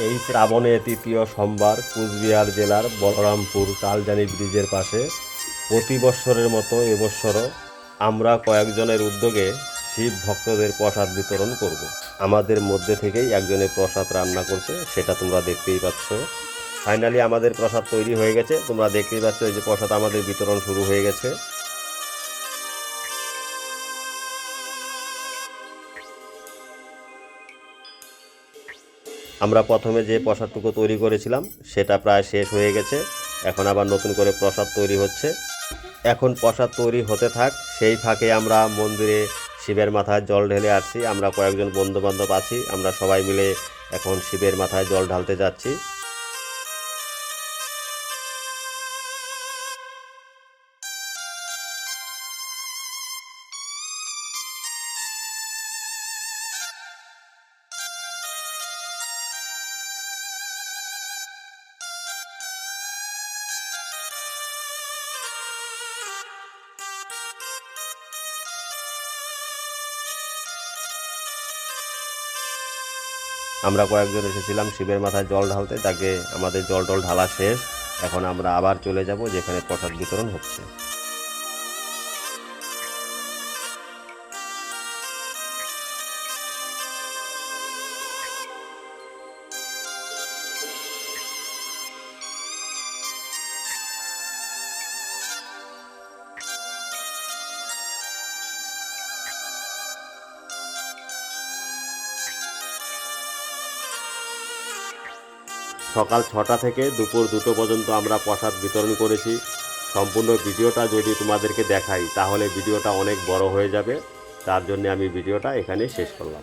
এই শ্রাবণে তৃতীয় সোমবার কুচবিহার জেলার বলরামপুর কালজানি ব্রিজের পাশে প্রতি বৎসরের মতো এবছরও আমরা কয়েকজনের উদ্যোগে শিব ভক্তদের প্রসাদ বিতরণ করব। আমাদের মধ্যে থেকেই একজনের প্রসাদ রান্না করছে, সেটা তোমরা দেখতেই পাচ্ছ। ফাইনালি আমাদের প্রসাদ তৈরি হয়ে গেছে। তোমরা দেখতেই পাচ্ছ এই যে প্রসাদ আমাদের বিতরণ শুরু হয়ে গেছে। আমরা প্রথমে যে প্রসাদটুকু তৈরি করেছিলাম, সেটা প্রায় শেষ হয়ে গেছে। এখন আবার নতুন করে প্রসাদ তৈরি হচ্ছে। এখন প্রসাদ তৈরি হতে থাক, সেই ফাঁকে আমরা মন্দিরে শিবের মাথায় জল ঢেলে আসছি। আমরা কয়েকজন বন্ধুবান্ধব আছি, আমরা সবাই মিলে এখন শিবের মাথায় জল ঢালতে যাচ্ছি। আমরা কয়েকজন এসেছিলাম শিবের মাথায় জল ঢালতে, তাকে আমাদের জল টল ঢালা শেষ। এখন আমরা আবার চলে যাব, যেখানে প্রসাদ বিতরণ হচ্ছে। সকাল ছটা থেকে দুপুর দুটো পর্যন্ত আমরা প্রসাদ বিতরণ করেছি। সম্পূর্ণ ভিডিওটা যদি তোমাদেরকে দেখাই, তাহলে ভিডিওটা অনেক বড় হয়ে যাবে। তার জন্য আমি ভিডিওটা এখানে শেষ করলাম।